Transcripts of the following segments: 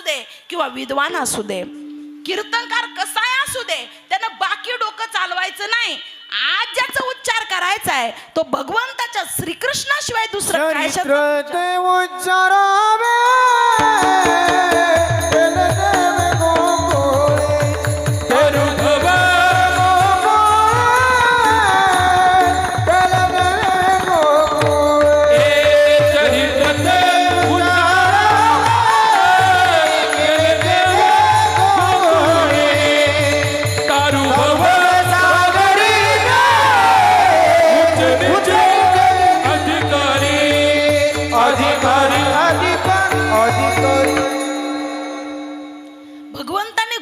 असू दे किंवा विद्वान असू दे. कीर्तनकार कसाय असू दे त्यानं बाकी डोकं चालवायचं नाही. आज ज्याचा उच्चार करायचा आहे तो भगवंताच्या श्रीकृष्णाशिवाय दुसरं काय शब्द उच्चारावे.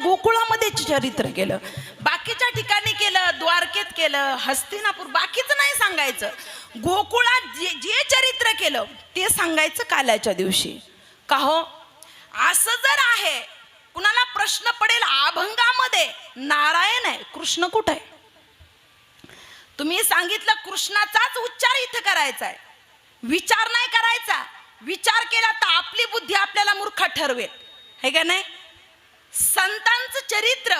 गोकुळामध्ये चरित्र केलं. बाकीच्या ठिकाणी केलं द्वारकेत केलं हस्तिनापूर बाकीचं नाही सांगायचं. गोकुळात जे जे चरित्र केलं ते सांगायचं काल्याच्या दिवशी. का हो? असं जर आहे कुणाला प्रश्न पडेल अभंगामध्ये नारायण आहे कृष्ण कुठं आहे? तुम्ही सांगितलं कृष्णाचाच उच्चार इथं करायचा आहे विचार नाही करायचा. विचार केला तर आपली बुद्धी आपल्याला मूर्ख ठरवेल. हे का नाही? संतांचं चरित्र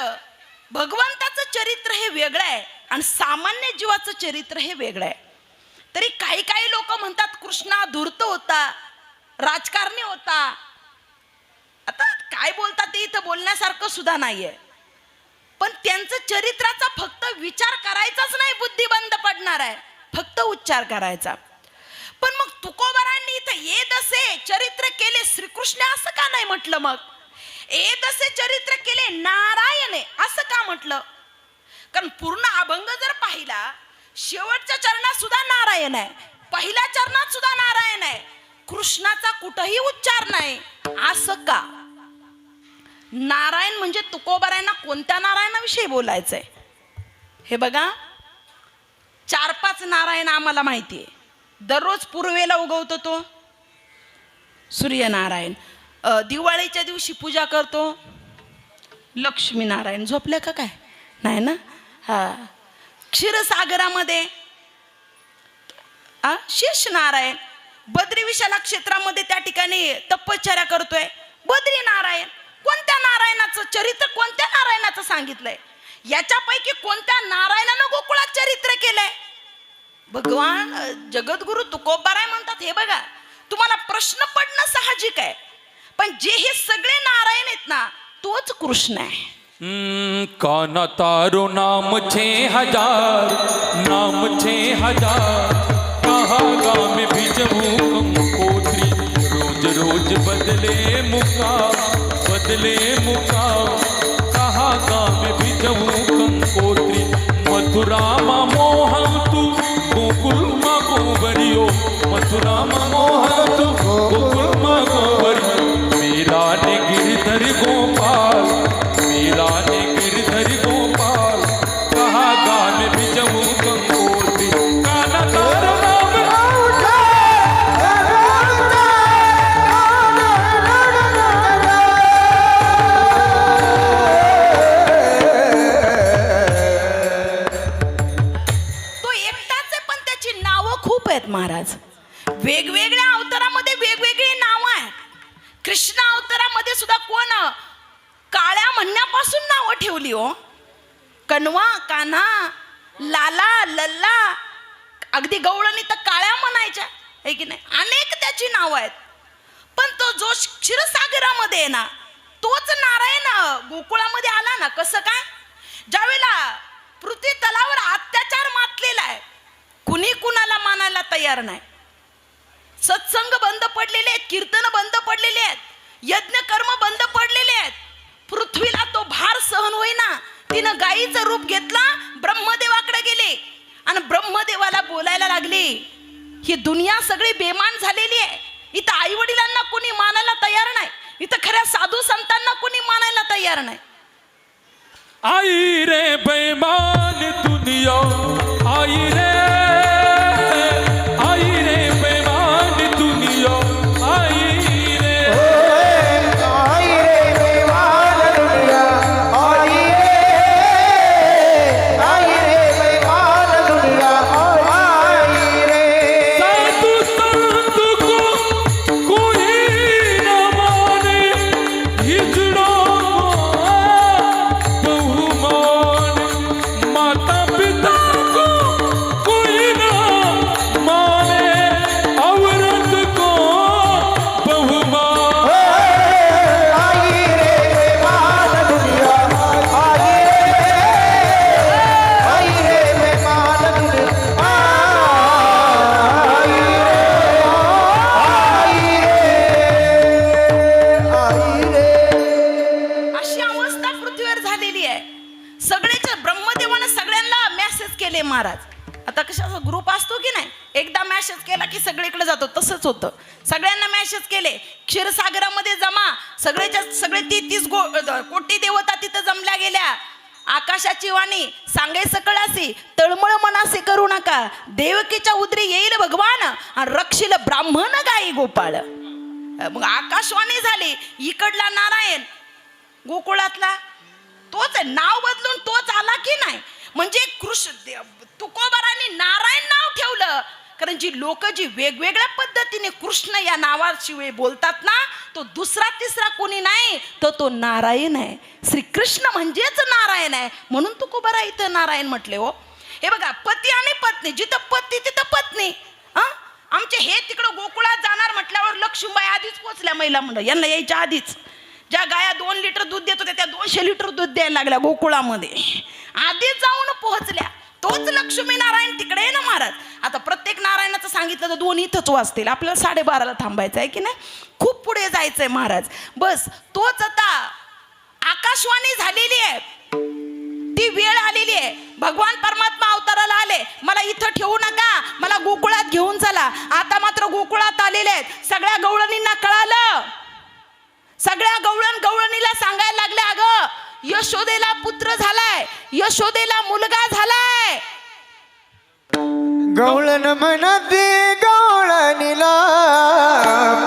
भगवंताचं चरित्र हे वेगळं आहे आणि सामान्य जीवाचं चरित्र हे वेगळं आहे. तरी काही काही लोक म्हणतात कृष्णा धूर्त होता राजकारणी होता. आता काय बोलतात ते इथं बोलण्यासारखं सुद्धा नाहीये. पण त्यांचं चरित्राचा फक्त विचार करायचाच नाही बुद्धी बंद पडणार आहे. फक्त उच्चार करायचा. पण मग तुकोबारांनी इथं ये दसे चरित्र केले श्रीकृष्ण असं का नाही म्हटलं मग? ए दसे चरित्र केले नारायणे असं का म्हटलं? कारण पूर्ण अभंग जर पाहिला शेवटच्या चरणात सुद्धा नारायण आहे. पहिल्या चरणात सुद्धा नारायण आहे. कृष्णाचा कुठंही उच्चार नाही. असं का? नारायण म्हणजे तुकोबारायांना कोणत्या नारायणाविषयी बोलायचंय? हे बघा. चार पाच नारायण आम्हाला माहिती आहे दररोज पूर्वेला उगवतो तो सूर्यनारायण. दिवाळीच्या दिवशी पूजा करतो. लक्ष्मीनारायण झोपल्या का काय? नाही ना? हा. क्षीरसागरामध्ये. शीर्ष नारायण बद्री विशाला क्षेत्रामध्ये त्या ठिकाणी तपश्चर्या करतोय. बद्री नारायण कोणत्या नारायणाचं चरित्र कोणत्या नारायणाचं सांगितलंय? याच्यापैकी कोणत्या नारायणानं गोकुळात चरित्र केलंय? भगवान जगद्गुरु तुकोबाराय म्हणतात हे बघा तुम्हाला प्रश्न पडणं साहजिक आहे. पण जे हे सगळे नारायण आहेत ना तोच कृष्ण आहे. काना तारो नाम छे हजार नाम छे हजार. कहा गाम भिजऊ कंकोत्री रोज रोज बदले मुका बदले मुका कहा गाम भिजऊ कंकोत्री मथुरा मा तू गोकुल मा गोबरियो मथुरा मा वेगवेगळ्या अवतारामध्ये वेगवेगळी नावं आहेत. कृष्ण अवतारामध्ये सुद्धा कोण? काळ्या म्हणण्यापासून नावं ठेवली हो. कनवा कान्हा लाला लल्ला अगदी गवळणी तर काळ्या म्हणायच्या आहे की नाही? अनेक त्याची नावं आहेत. पण तो जो क्षीरसागरामध्ये आहे ना तोच नारायण गोकुळामध्ये आला ना कसं काय? ज्यावेळेला पृथ्वी तलावर अत्याचार मातलेला आहे कुणी कुणाला मानायला तयार नाही. सत्संग बंद पडलेले आहेत कीर्तन बंद पडलेले आहेत यज्ञ कर्म बंद पडलेले आहेत. पृथ्वीला तो भार सहन होईना. तिनं गायीचं रूप घेतला ब्रह्मदेवाकडे गेले. आणि ब्रह्मदेवाला बोलायला लागले ही दुनिया सगळी बेमान झालेली आहे. इथं आई वडिलांना कोणी मानायला तयार नाही. इथं खऱ्या साधू संतांना कोणी मानायला तयार नाही. आई रे बेमान दुनिया आई रे महाराज. आता कशाचा ग्रुप असतो की नाही? एकदा मॅसेज केला की सगळीकडे जातो तसंच होतं. सगळ्यांना मॅसेज केले क्षीरसागरामध्ये जमा. सगळेच्या सगळे तेहतीस गो कोटी देवता तिथं जमल्या गेल्या. आकाशाची वाणी सांगे सकळासी तळमळ मनासे करू नका. देवकीच्या उदरी येईल भगवान आणि रक्षील ब्राह्मण गाई गोपाळ. मग आकाशवाणी झाली इकडला नारायण गोकुळातला. तोच नाव बदलून म्हणजे कृष्ण तुकोबाराने नारायण नाव ठेवलं. कारण जी लोक जी वेगवेगळ्या पद्धतीने कृष्ण या नावाशिवाय बोलतात ना तो दुसरा तिसरा कोणी नाही तर तो नारायण आहे. श्रीकृष्ण म्हणजेच नारायण आहे. म्हणून तुकोबारा इथं नारायण म्हटले हो. हे बघा पती आणि पत्नी जिथं पती तिथं पत्नी. आमचे हे तिकडं गोकुळात जाणार म्हटल्यावर लक्ष्मीबाई आधीच पोचल्या महिला मंडळ. यांना यायच्या आधीच. ज्या गाया दोन लिटर दूध देत होत्या त्या दोनशे लिटर दूध द्यायला लागल्या गोकुळामध्ये. आधीच जाऊन पोहोचल्या. तोच लक्ष्मी नारायण तिकडे आहे ना महाराज? आता प्रत्येक नारायणाचं सांगितलं तर दोन इथंच वाचतील. आपल्याला साडेबाराला थांबायचं आहे की नाही? खूप पुढे जायचंय महाराज. बस तोच आता आकाशवाणी झालेली आहे. ती वेळ आलेली आहे. भगवान परमात्मा अवताराला आले. मला इथं ठेवू नका. मला गोकुळात घेऊन चला. आता मात्र गोकुळात आलेले आहेत. सगळ्या गवळणींना कळालं. सगळ्या गवळण गवळणीला सांगायला लागल्या अगं यशोदेला पुत्र झालाय यशोदेला मुलगा झालाय. गवळण म्हणते गवळणीला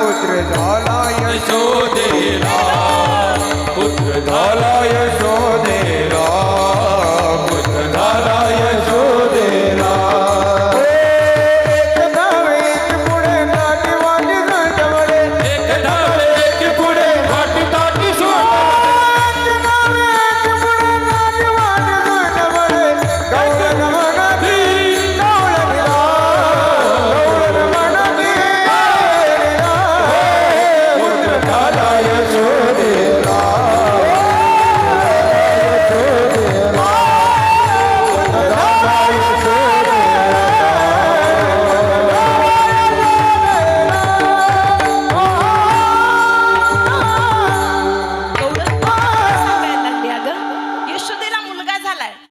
पुत्र झाला यशोदेला पुत्र झाला